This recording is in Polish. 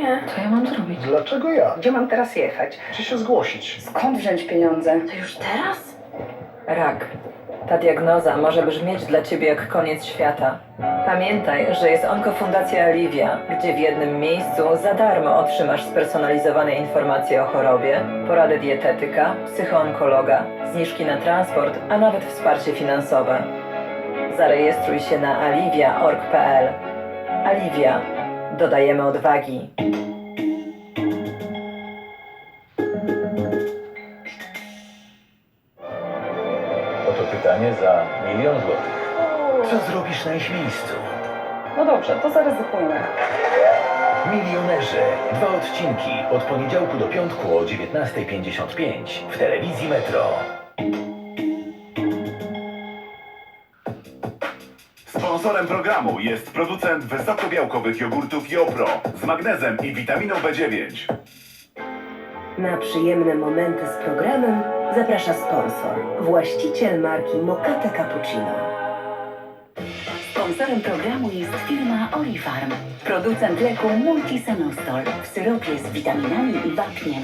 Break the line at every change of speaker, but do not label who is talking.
Co ja mam zrobić?
Dlaczego ja?
Gdzie mam teraz jechać?
Gdzie się zgłosić?
Skąd wziąć pieniądze? To już teraz?
Rak. Ta diagnoza może brzmieć dla ciebie jak koniec świata. Pamiętaj, że jest Onkofundacja Livia, gdzie w jednym miejscu za darmo otrzymasz spersonalizowane informacje o chorobie, poradę dietetyka, psychoonkologa, zniżki na transport, a nawet wsparcie finansowe. Zarejestruj się na alivia.org.pl. Alivia. Dodajemy odwagi.
Oto pytanie za milion złotych.
Co zrobisz na ich miejscu?
No dobrze, to zaryzykujmy.
Milionerzy. Dwa odcinki od poniedziałku do piątku o 19.55 w telewizji Metro.
Sponsorem programu jest producent wysokobiałkowych jogurtów Jopro z magnezem i witaminą B9.
Na przyjemne momenty z programem zaprasza sponsor, właściciel marki Mokate Cappuccino.
Sponsorem programu jest firma Orifarm, producent leku Multisenostol w syropie z witaminami i wapniem.